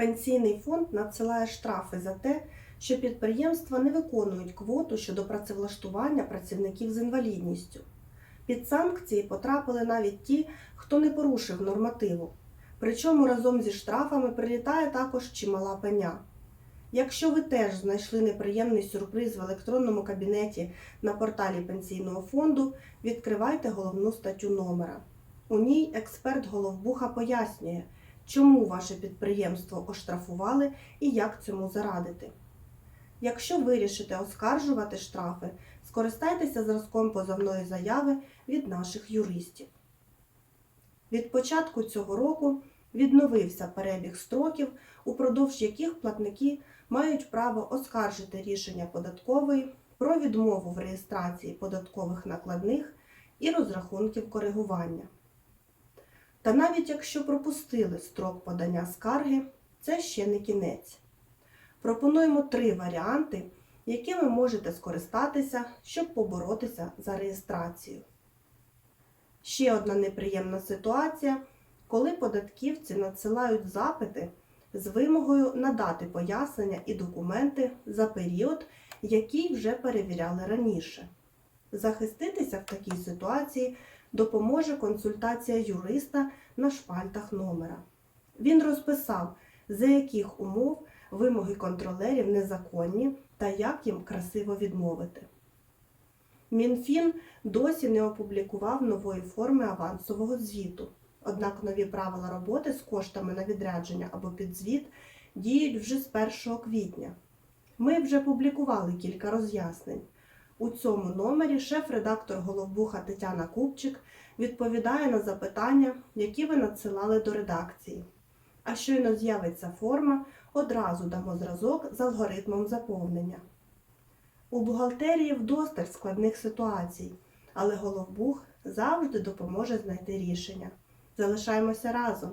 Пенсійний фонд надсилає штрафи за те, що підприємства не виконують квоту щодо працевлаштування працівників з інвалідністю. Під санкції потрапили навіть ті, хто не порушив нормативу. Причому разом зі штрафами прилітає також чимала пеня. Якщо ви теж знайшли неприємний сюрприз в електронному кабінеті на порталі пенсійного фонду, відкривайте головну статтю номера. У ній експерт Головбуха пояснює, чому ваше підприємство оштрафували і як цьому зарадити. Якщо вирішите оскаржувати штрафи, скористайтеся зразком позовної заяви від наших юристів. Від початку цього року відновився перебіг строків, упродовж яких платники мають право оскаржити рішення податкової про відмову в реєстрації податкових накладних і розрахунків коригування. Та навіть якщо пропустили строк подання скарги, це ще не кінець. Пропонуємо три варіанти, якими можете скористатися, щоб поборотися за реєстрацію. Ще одна неприємна ситуація, коли податківці надсилають запити з вимогою надати пояснення і документи за період, який вже перевіряли раніше. Захиститися в такій ситуації допоможе консультація юриста на шпальтах номера. Він розписав, за яких умов вимоги контролерів незаконні та як їм красиво відмовити. Мінфін досі не опублікував нової форми авансового звіту. Однак нові правила роботи з коштами на відрядження або підзвіт діють вже з 1 квітня. Ми вже публікували кілька роз'яснень. У цьому номері шеф-редактор Головбуха Тетяна Купчик відповідає на запитання, які ви надсилали до редакції. А щойно з'явиться форма, одразу дамо зразок з алгоритмом заповнення. У бухгалтерії вдосталь складних ситуацій, але Головбух завжди допоможе знайти рішення. Залишаємося разом.